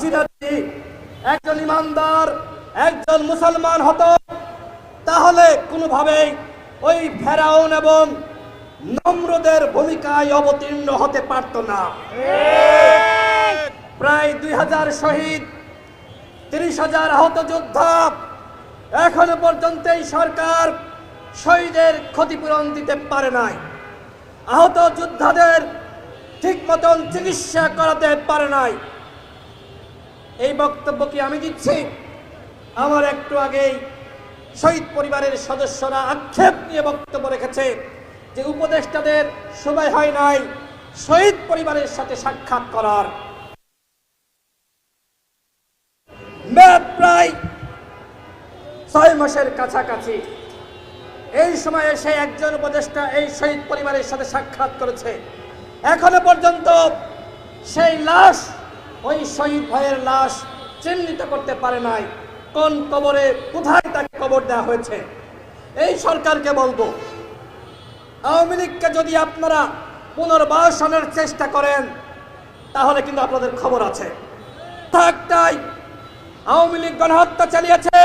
হাসিনা একজন ইমানদার, একজন মুসলমান হতো, তাহলে কোনোভাবেই ওই ফেরাউন এবং নম্রদের ভূমিকায় অবতীর্ণ হতে পারত না। প্রায় দুই হাজার শহীদ, তিরিশ হাজার আহত যোদ্ধা, এখনও পর্যন্ত এই সরকার শহীদের ক্ষতিপূরণ দিতে পারে নাই। আহত যোদ্ধাদের ঠিক মতন চিকিৎসা করাতে পারে নাই। এই বক্তব্য কি আমি দিচ্ছি? আমার একটু আগেই শহীদ পরিবারের সদস্যরা আক্ষেপ নিয়ে বক্তব্য রেখেছে যে উপদেষ্টাদের সময় হয় নাই শহীদ পরিবারের সাথে সাক্ষাৎ করার। প্রায় ছয় মাসের কাছাকাছি। এই সময়ে সে একজন উপদেষ্টা এই শহীদ পরিবারের সাথে সাক্ষাৎ করেছে। এখনও পর্যন্ত সেই লাশ ওই শহীদ ভাইয়ের লাশ চিহ্নিত করতে পারে নাই। কোন কবরে কোথায় তাকে কবর দেওয়া হয়েছে? এই সরকারকে বলব, আওয়ামী লীগকে যদি আপনারা পুনর্বাসনের চেষ্টা করেন, তাহলে কিন্তু আপনাদের খবর আছে। থাকটাই আওয়ামী লীগ গণহত্যা চালিয়েছে,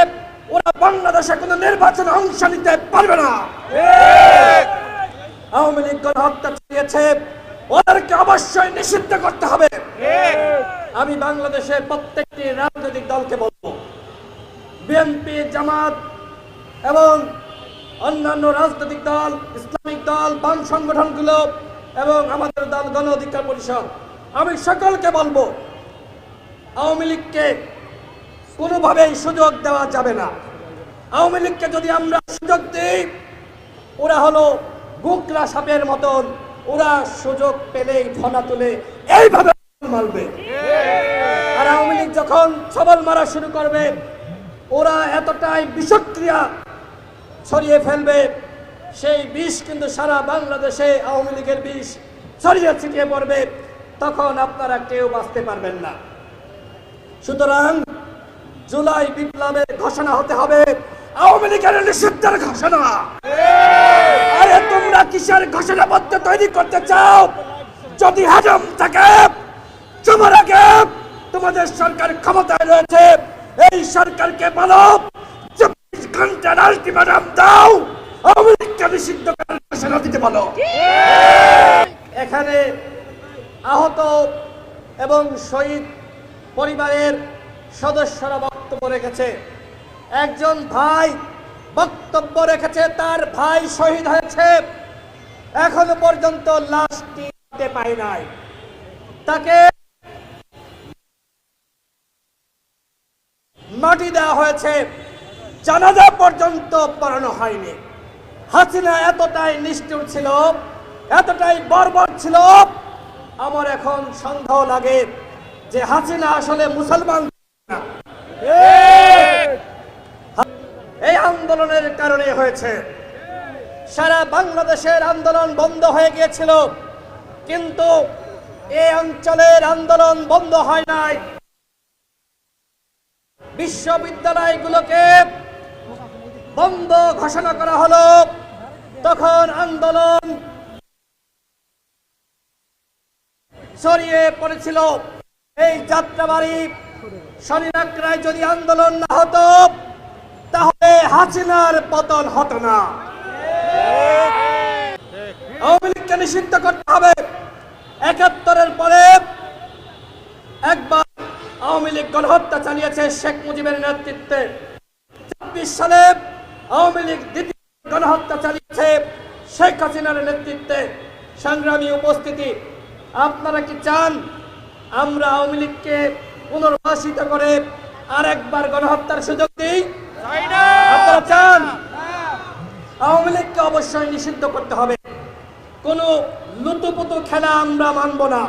ওরা বাংলাদেশে কোনো নির্বাচনে অংশ নিতে পারবে না। আওয়ামী লীগ গণহত্যা চালিয়েছে, ওদেরকে অবশ্যই নিষিদ্ধ করতে হবে। আমি বাংলাদেশের প্রত্যেকটি রাজনৈতিক দলকে বলব, বিএনপি, জামাত এবং অন্যান্য রাজনৈতিক দল, ইসলামিক দল, বাম সংগঠনগুলো এবং আমাদের দল গণ অধিকার পরিষদ। আমি সকলকে বলব, আওয়ামী লীগকে কোনোভাবেই সুযোগ দেওয়া যাবে না। আওয়ামী লীগকে যদি আমরা সুযোগ দিই, ওরা হলো গুকরা সাপের মতন, ওরা সুযোগ পেলেই ফনা তুলে এইভাবে মারবে। যখন সবল মারা শুরু করবে, ওরা এতটাই বিষক্রিয়া ছড়িয়ে ফেলবে, সেই বিষ কিন্তু সারা বাংলাদেশে আওয়ামী লীগের বিষ ছড়িয়ে ছিটিয়ে পড়বে, তখন আপনারা কেউ বাঁচতে পারবেন না। সুতরাং জুলাই বিপ্লবের ঘোষণা হতে হবে, আওয়ামী লীগের নিষিদ্ধের ঘোষণা। আরে তোমরা কিসের ঘোষণাপত্র তৈরি করতে চাও? যদি হাজম থাকে তোমার আগে তোমাদের সরকার ক্ষমতায় রয়েছে, এই সরকারকে বলো, চব্বিশ ঘণ্টার আলটিমেটাম দাও নিষিদ্ধ ঘোষণা দিতে বলো। এখানে আহত এবং শহীদ পরিবারের সদস্যরা বক্তব্য রেখেছে। একজন ভাই বক্তব্য রেখেছে, তার ভাই শহীদ হয়েছে। এখনও পর্যন্ত লাশটি পায় নাই। তাকে মাটি দেওয়া হয়েছে। জানাজা পর্যন্ত পড়ানো হয়নি। হাসিনা এতটাই নিষ্ঠুর ছিল, এতটাই বর্বর ছিল, আমার এখন সন্দেহ লাগে যে হাসিনা আসলে মুসলমান। এই আন্দোলনের কারণে হয়েছে। সারা বাংলাদেশের আন্দোলন বন্ধ হয়ে গিয়েছিল, কিন্তু এই অঞ্চলের আন্দোলন বন্ধ হয় নাই। বিশ্ববিদ্যালয়গুলোকে বন্ধ ঘোষণা করা হলো। তখন আন্দোলন ছড়িয়ে পড়েছিল। এই যাত্রাবাড়ি শনিরাকড়ায় যদি আন্দোলন না হতো, তাহলে হাসিনার পতন হতো না। আওয়ামী লীগকে নিষিদ্ধ করতে হবে। একাত্তরের পরে একবার লীগ গণহত্যা চালিয়েছে শেখ মুজিবের নেতৃত্বে। ছাব্বিশ সালে আওয়ামী লীগ দ্বিতীয় গণহত্যা চালিয়েছে শেখ হাসিনার নেতৃত্বে। সংগ্রামী উপস্থিতি আপনারা কি চান আমরা আওয়ামী লীগকে পুনর্বাসিত করে আরেকবার গণহত্যার সুযোগ দিই? আপনারা চান আওয়ামী লীগকে অবশ্যই নিষিদ্ধ করতে হবে। কোনো লুতুপুতু খেলা আমরা মানব না।